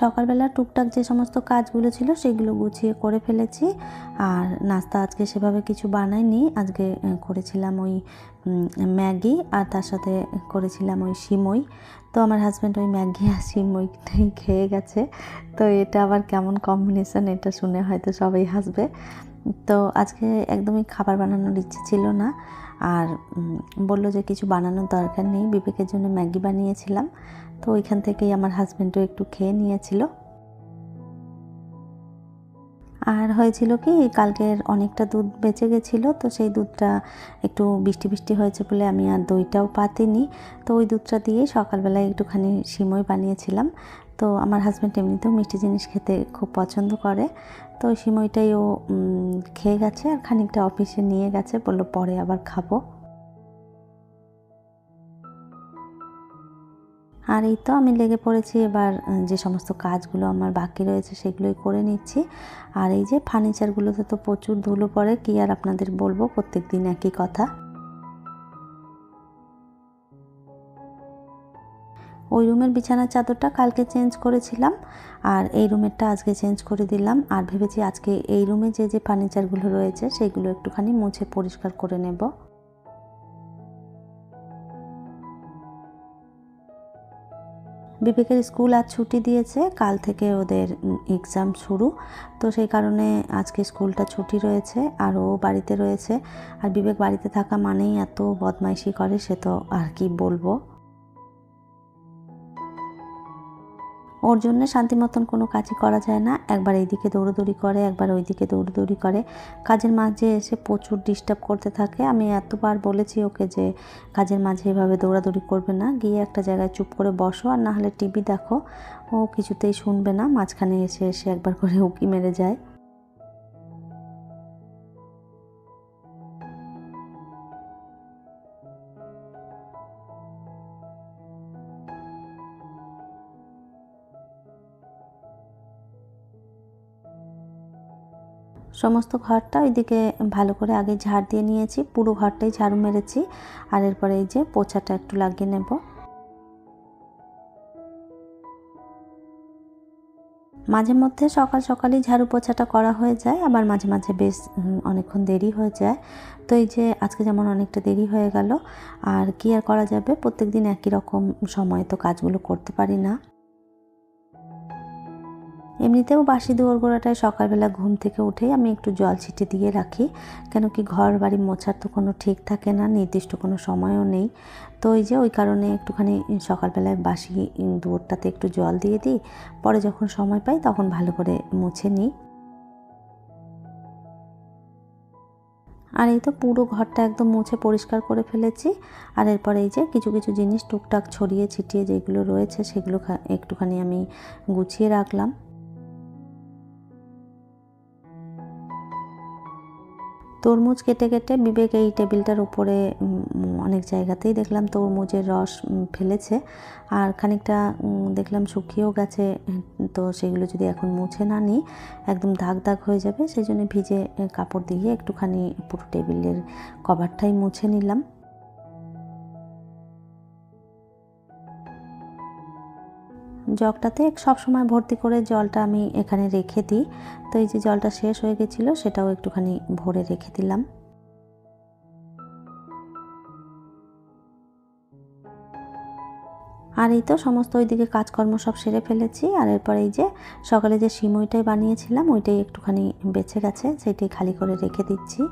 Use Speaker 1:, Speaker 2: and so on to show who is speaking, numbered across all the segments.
Speaker 1: সকালবেলা টুকটাক যে সমস্ত কাজগুলো ছিল সেগুলো গুছিয়ে করে ফেলেছি। আর নাস্তা আজকে সেভাবে কিছু বানাইনি। আজকে করেছিলাম ওই ম্যাগি আর তার সাথে করেছিলাম ওই সিমই। তো আমার হাজব্যান্ড ওই ম্যাগি আর সিমইটাই খেয়ে গেছে। তো এটা আবার কেমন কম্বিনেশন এটা শুনে হয়তো সবাই হাসবে। তো আজকে একদমই খাবার বানানোর ইচ্ছে ছিল না। আর বলল যে কিছু বানানোর দরকার নেই। বিবেকের জন্য ম্যাগি বানিয়েছিলাম। তো ওইখান থেকেই আমার হাজব্যান্ডও একটু খেয়ে নিয়েছিল। আর হয়েছিল কি, কালকের অনেকটা দুধ বেঁচে গেছিল, তো সেই দুধটা একটু বৃষ্টি বৃষ্টি হয়েছে বলে আমি আর দইটাও পাতিনি। তো ওই দুধটা দিয়ে সকালবেলায় একটুখানি সিমই বানিয়েছিলাম। তো আমার হাজব্যান্ড এমনিতেও মিষ্টি জিনিস খেতে খুব পছন্দ করে। তো সিমইটাই ও খেয়ে গেছে আর খানিকটা অফিসে নিয়ে গেছে, বলল পরে আবার খাব। আর এই তো আমি লেগে পড়েছি, এবার যে সমস্ত কাজগুলো আমার বাকি রয়েছে সেগুলোই করে নিচ্ছি। আর এই যে ফার্নিচারগুলোতে তো প্রচুর ধুলো পড়ে, কি আর আপনাদের বলব প্রত্যেক দিন একই কথা। ওই রুমের বিছানার চাদরটা কালকে চেঞ্জ করেছিলাম, আর এই রুমেরটা আজকে চেঞ্জ করে দিলাম। আর ভেবেছি আজকে এই রুমে যে যে ফার্নিচারগুলো রয়েছে, সেগুলো একটুখানি মুছে পরিষ্কার করে নেব। বিবেকের স্কুল আজ ছুটি দিয়েছে। কাল থেকে ওদের এক্সাম শুরু। তো সেই কারণে আজকে স্কুলটা ছুটি রয়েছে আর ও বাড়িতে রয়েছে। আর বিবেক বাড়িতে থাকা মানেই এত বদমাইশি করে, সে তো আর কি বলব। ওর জন্য শান্তি মতন কোনো কাজই করা যায় না। একবার এইদিকে দৌড়োদৌড়ি করে, একবার ওইদিকে দৌড়োদৌড়ি করে। কাজের মাঝে এসে প্রচুর ডিস্টার্ব করতে থাকে। আমি এতবার বলেছি ওকে যে, কাজের মাঝে এভাবে দৌড়াদৌড়ি করবে না। গিয়ে একটা জায়গায় চুপ করে বসো আর না হলে টিভি দেখো। ও কিছুতেই শুনবে না। মাঝখানে এসে এসে একবার করে উকি মেরে যায়। সমস্ত ঘরটা ওইদিকে ভালো করে আগে ঝাড় দিয়ে নিয়েছি, পুরো ঘরটাই ঝাড়ু মেরেছি। আর এরপরে এই যে পোছাটা একটু লাগিয়ে নেব। মাঝে মধ্যে সকাল সকালই ঝাড়ু পোছাটা করা হয়ে যায়, আবার মাঝে মাঝে বেশ অনেকক্ষণ দেরি হয়ে যায়। তো এই যে আজকে যেমন অনেকটা দেরি হয়ে গেল, আর কি আর করা যাবে? প্রত্যেক দিন একই রকম সময় তো কাজগুলো করতে পারি না। এমনিতেও বাসি দুয়ার গোড়াটায় সকালবেলা ঘুম থেকে উঠেই আমি একটু জল ছিটে দিয়ে রাখি, কেন কি ঘর বাড়ি মোছার তো কোনো ঠিক থাকে না, নির্দিষ্ট কোনো সময়ও নেই। তো ওই যে ওই কারণে একটুখানি সকালবেলায় বাসি দুয়ারটাতে একটু জল দিয়ে দিই, পরে যখন সময় পাই তখন ভালো করে মুছে নিই। আর এই তো পুরো ঘরটা একদম মুছে পরিষ্কার করে ফেলেছি, আর এরপরে এই যে কিছু কিছু জিনিস টুকটাক ছড়িয়ে ছিটিয়ে যেগুলো রয়েছে সেগুলো একটুখানি আমি গুছিয়ে রাখলাম। তরমুজ কেটে কেটে বিবেক এই টেবিলটার উপরে অনেক জায়গাতেই দেখলাম তরমুজের রস ফেলেছে। আর খানিকটা দেখলাম শুকিয়েও গেছে, তো সেগুলো যদি এখন মুছে না নিই, একদম দাগ দাগ হয়ে যাবে, সেই জন্য ভিজে কাপড় দিয়ে একটুখানি পুরো টেবিলের কভারটাই মুছে নিলাম। জগটাতে সব সময় ভর্তি করে জলটা আমি এখানে রেখে দিই। তো এই যে জলটা শেষ হয়ে গেছিল, সেটাও একটুখানি ভরে রেখে দিলাম। আর এই তো সমস্ত ওইদিকে কাজকর্ম সব সেরে ফেলেছি। আর এরপর এই যে সকালে যে সিমইটাই বানিয়েছিলাম, ওইটাই একটুখানি বেঁচে গেছে, সেইটাই খালি করে রেখে দিচ্ছি।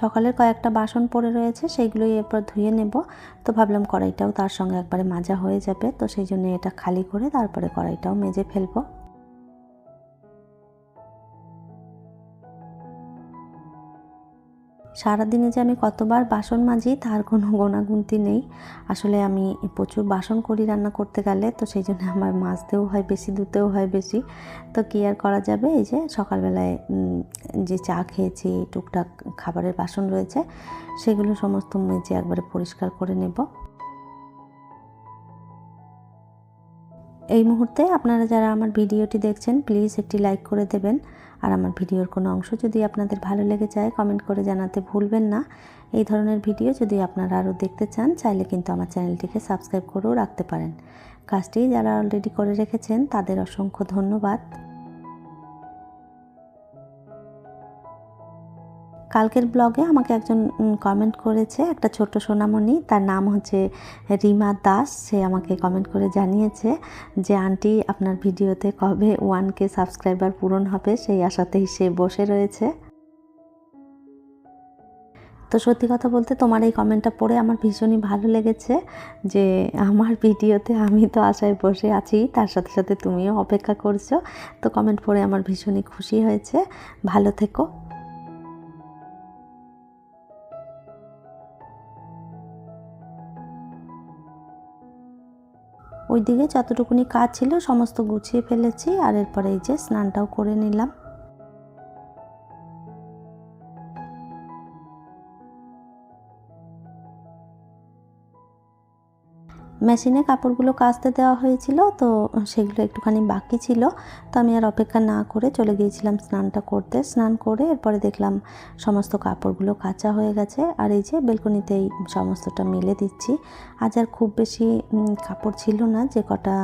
Speaker 1: সকালের কয়েকটা বাসন পড়ে রয়েছে সেইগুলোই এরপর ধুয়ে নেব। তো ভাবলাম কড়াইটাও তার সঙ্গে একবারে মাজা হয়ে যাবে, তো সেই জন্য এটা খালি করে তারপরে কড়াইটাও মেজে ফেলব। সারাদিনে যে আমি কতবার বাসন মাজি, তার কোনো গোনাগুনতি নেই। আসলে আমি প্রচুর বাসন করি রান্না করতে গেলে, তো সেই জন্য আমার মাজতেও হয় বেশি, ধুতেও হয় বেশি। তো কী আর করা যাবে? এই যে সকালবেলায় যে চা খেয়েছি, টুকটাক খাবারের বাসন রয়েছে, সেগুলো সমস্ত মেজে একবারে পরিষ্কার করে নেব। এই মুহূর্তে আপনারা যারা আমার ভিডিওটি দেখছেন, প্লিজ একটি লাইক করে দেবেন। আর আমার ভিডিওর কোনো অংশ যদি আপনাদের ভালো লেগে যায় কমেন্ট করে জানাতে ভুলবেন না। এই ধরনের ভিডিও যদি আপনারা আরও দেখতে চান, চাইলে কিন্তু আমার চ্যানেলটিকে সাবস্ক্রাইব করেও রাখতে পারেন। কাজটি যারা অলরেডি করে রেখেছেন, তাদের অসংখ্য ধন্যবাদ। কালকের ব্লগে আমাকে একজন কমেন্ট করেছে একটা ছোট্ট সোনামণি। তার নাম হচ্ছে রিমা দাস। সে আমাকে কমেন্ট করে জানিয়েছে যে, আন্টি, আপনার ভিডিওতে কবে ওয়ান কে সাবস্ক্রাইবার পূরণ হবে? সেই আশাতেই সে বসে রয়েছে। তো সত্যি কথা বলতে তোমার এই কমেন্টটা পড়ে আমার ভীষণই ভালো লেগেছে যে, আমার ভিডিওতে আমি তো আশায় বসে আছি, তার সাথে সাথে তুমিও অপেক্ষা করছ। তো কমেন্ট পড়ে আমার ভীষণই খুশি হয়েছে। ভালো থেকো। ওইদিকে যতটুকুনি কাজ ছিল সমস্ত গুছিয়ে ফেলেছি আর এরপরে এই যে স্নানটাও করে নিলাম। মেশিনে কাপড়গুলো কাচতে দেওয়া হয়েছিল, তো সেগুলো একটুখানি বাকি ছিল। তো আমি আর অপেক্ষা না করে চলে গিয়েছিলাম স্নানটা করতে। স্নান করে এরপরে দেখলাম সমস্ত কাপড়গুলো কাঁচা হয়ে গেছে। আর এই যে বেলকনিতেই সমস্তটা মেলে দিচ্ছি। আজ আর খুব বেশি কাপড় ছিল না, যে কটা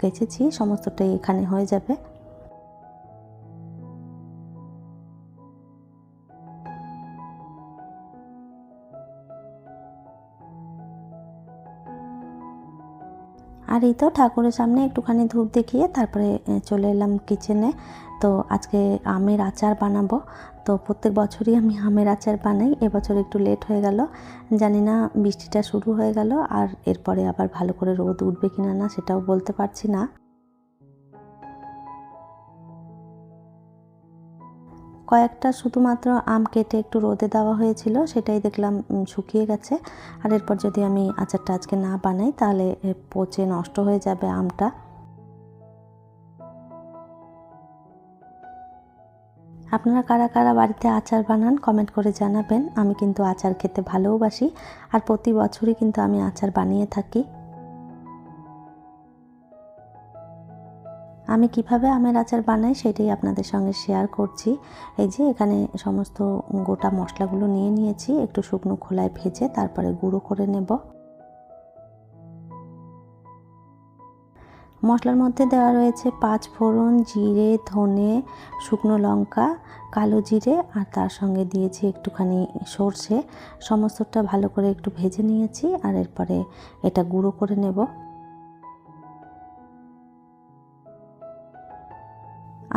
Speaker 1: কেচেছি, সমস্তটাই এখানে হয়ে যাবে। আর এই তো ঠাকুরের সামনে একটুখানি ধূপ দেখিয়ে তারপরে চলে এলাম কিচেনে তো আজকে আমের আচার বানাবো। তো প্রত্যেক বছরই আমি আমের আচার বানাই। এবছর একটু লেট হয়ে গেল। জানি না বৃষ্টিটা শুরু হয়ে গেল আর এরপরে আবার ভালো করে রোদ উঠবে কিনা না সেটাও বলতে পারছি না। কয়েকটা শুধুমাত্র আম কেটে একটু রোদে দেওয়া হয়েছিল, সেটাই দেখলাম শুকিয়ে গেছে। আর এরপর যদি আমি আচারটা আজকে না বানাই, তাহলে পচে নষ্ট হয়ে যাবে আমটা। আপনারা কারা কারা বাড়িতে আচার বানান, কমেন্ট করে জানাবেন। আমি কিন্তু আচার খেতে ভালোবাসি আর প্রতি বছরই কিন্তু আমি আচার বানিয়ে থাকি। আমি কীভাবে আমের আচার বানাই সেটাই আপনাদের সঙ্গে শেয়ার করছি। এই যে এখানে সমস্ত গোটা মশলাগুলো নিয়ে নিয়েছি, একটু শুকনো খোলায় ভেজে তারপরে গুঁড়ো করে নেব। মশলার মধ্যে দেওয়া রয়েছে পাঁচ ফোড়ন, জিরে, ধনে, শুকনো লঙ্কা, কালো জিরে আর তার সঙ্গে দিয়েছি একটুখানি সর্ষে। সমস্তটা ভালো করে একটু ভেজে নিয়েছি আর এরপরে এটা গুঁড়ো করে নেব।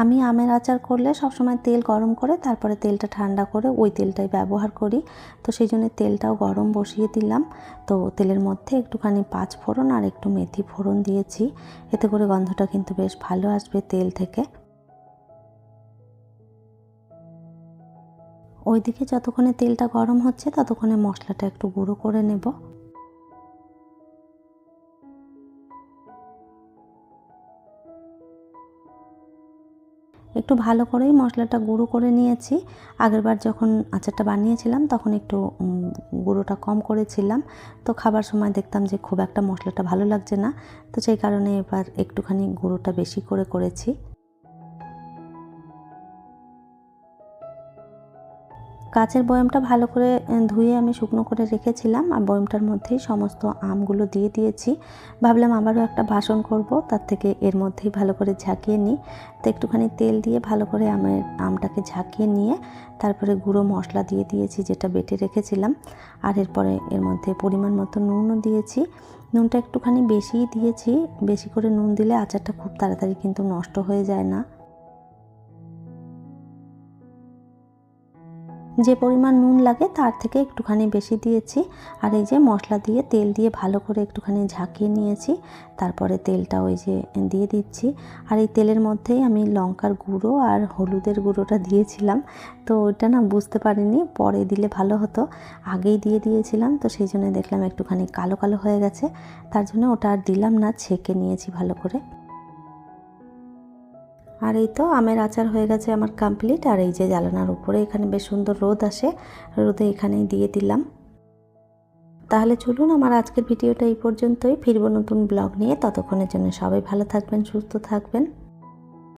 Speaker 1: আমি আমের আচার করলে সবসময় তেল গরম করে তারপরে তেলটা ঠান্ডা করে ওই তেলটাই ব্যবহার করি। তো সেই জন্য তেলটাও গরম বসিয়ে দিলাম। তো তেলের মধ্যে একটুখানি পাঁচ ফোড়ন আর একটু মেথি ফোড়ন দিয়েছি। এতে করে গন্ধটা কিন্তু বেশ ভালো আসবে তেল থেকে। ওইদিকে যতক্ষণে তেলটা গরম হচ্ছে ততক্ষণে মশলাটা একটু গুঁড়ো করে নেব। একটু ভালো করেই মশলাটা গুঁড়ো করে নিয়েছি। আগেরবার যখন আচারটা বানিয়েছিলাম, তখন একটু গুঁড়োটা কম করেছিলাম। তো খাবার সময় দেখতাম যে খুব একটা মশলাটা ভালো লাগছে না। তো সেই কারণে এবার একটুখানি গুঁড়োটা বেশি করে করেছি। কাচের বয়ামটা ভালো করে ধুয়ে আমি শুকনো করে রেখেছিলাম আর বয়ামটার মধ্যেই সমস্ত আমগুলো দিয়ে দিয়েছি। ভাবলাম আবারও একটা বাসন করব, তার থেকে এর মধ্যেই ভালো করে ঝাঁকিয়ে নিই। তো একটুখানি তেল দিয়ে ভালো করে আমের আমটাকে ঝাঁকিয়ে নিয়ে তারপরে গুঁড়ো মশলা দিয়ে দিয়েছি যেটা বেটে রেখেছিলাম। আর এরপরে এর মধ্যে পরিমাণ মতো নুনও দিয়েছি। নুনটা একটুখানি বেশিই দিয়েছি, বেশি করে নুন দিলে আচারটা খুব তাড়াতাড়ি কিন্তু নষ্ট হয়ে যায় না। যে পরিমাণ নুন লাগে তার থেকে একটুখানি বেশি দিয়েছি। আর এই যে মশলা দিয়ে তেল দিয়ে ভালো করে একটুখানি ঝাঁকিয়ে নিয়েছি। তারপরে তেলটা ওই যে দিয়ে দিচ্ছি। আর এই তেলের মধ্যেই আমি লঙ্কার গুঁড়ো আর হলুদের গুঁড়োটা দিয়েছিলাম। তো ওইটা না বুঝতে পারিনি, পরে দিলে ভালো হতো। আগেই দিয়ে দিয়েছিলাম, তো সেই জন্য দেখলাম একটুখানি কালো কালো হয়ে গেছে। তার জন্য ওটা আর দিলাম না, ছেঁকে নিয়েছি ভালো করে। আর এই তো আমের আচার হয়ে গেছে আমার কমপ্লিট আর এই যে জ্বালানার উপরে এখানে বেশ সুন্দর রোদ আসে, রোদে এখানেই দিয়ে দিলাম। তাহলে চলুন আমার আজকের ভিডিওটা এই পর্যন্তই, ফিরবো নতুন ব্লগ নিয়ে, ততক্ষণের জন্য সবাই ভালো থাকবেন, সুস্থ থাকবেন।